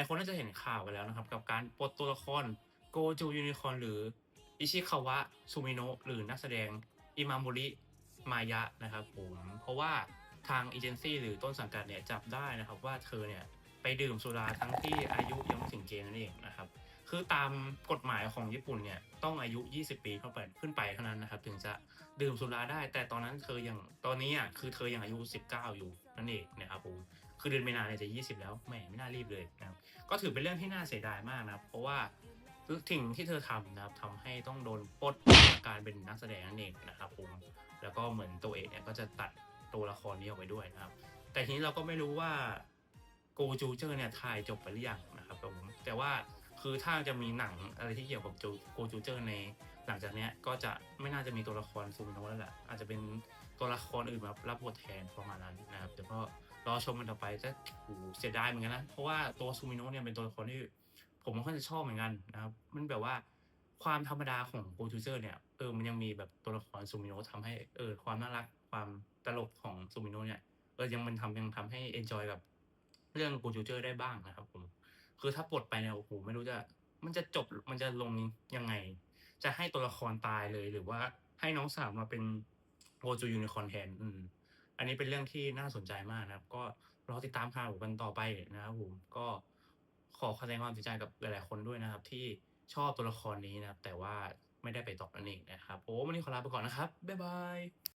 ายคนน่าจะเห็นข่าวไปแล้วนะครับ กับการปลดตัวละครโกจูยูนิคอนหรืออิชิคาวะซูมิโนะหรือนักแสดงอิมามุริมายะนะครับผมเพราะว่าทางเอเจนซี่หรือต้นสังกัดเนี่ยจับได้นะครับว่าเธอเนี่ยไปดื่มสุราทั้งที่อายุยังไม่ถึงเกณฑ์นั่นเองนะครับ คือตามกฎหมายของญี่ปุ่นเนี่ยต้องอายุ 20 ปีเข้าไปขึ้นไปเท่านั้นนะครับ ถึงจะดื่มสุราได้ แต่ตอนนั้นเธอยังตอนนี้อะคือเธอยังอายุ 19 อยู่นั่นเองนะครับผม คือเดือนมีนาเนี่ยจะ 20 แล้วแหมไม่น่ารีบเลยนะครับก็ถือเป็นเรื่องที่น่าเสียดายมากนะครับ เพราะว่าสิ่งที่เธอทำนะครับทำให้ต้องโดนปลดจากการเป็นนักแสดงนั่นเองนะครับผมแล้วก็เหมือนตัวเอกเนี่ยก็จะตัดตัวละครนี้ออกไปด้วยนะครับ แต่ทีนี้เราก็ไม่รู้ว่าโกจูเจอร์เนี่ยถ่ายจบไปหรือยังนะครับผมแต่ว่าคือถ้าจะมีหนังอะไรที่เกี่ยวกับโกจูเจอร์ในหลังจากเนี้ยก็จะไม่น่าจะมีตัวละครซูมิโนะแล้วแหละอาจจะเป็นตัวละครอื่นมารับบทแทนประมาณนั้นนะครับเดี๋ยวก็ รอชมกันต่อไปจะโอ้โหเสียดายเหมือนกันนะ เพราะว่าตัวซูมิโนะเนี่ยเป็นตัวละครที่ ผมค่อนข้างจะชอบเหมือนกันนะครับ มันแบบว่าความธรรมดาของโกจูเจอร์เนี่ยเออมันยังมีแบบตัวละครซูมิโนะทำให้เออความน่ารักความตลกของซูมิโนะเนี่ยเออยังมันทำยังทำให้ enjoy กับเรื่องกูจูเจอร์ได้บ้างนะครับ ผม คือถ้าปลดไปเนี่ยโอ้โหไม่รู้จะมันจะจบมันจะลงยังไง จะให้ตัวละครตายเลยหรือว่าให้น้องสาวมาเป็นโกจูยูนิคอนแทนอืม อันนี้เป็นเรื่องที่น่าสนใจมากนะครับ ก็รอติดตามข่าวกันต่อไปนะครับผมก็ขอแสดงความเสียใจกับหลาย ๆ คนด้วยนะครับ ที่ชอบตัวละครนี้นะครับ แต่ว่าไม่ได้ไปต่อนั่นเองนะครับโอ้วันนี้ขอลาไปก่อนนะครับบ๊ายบาย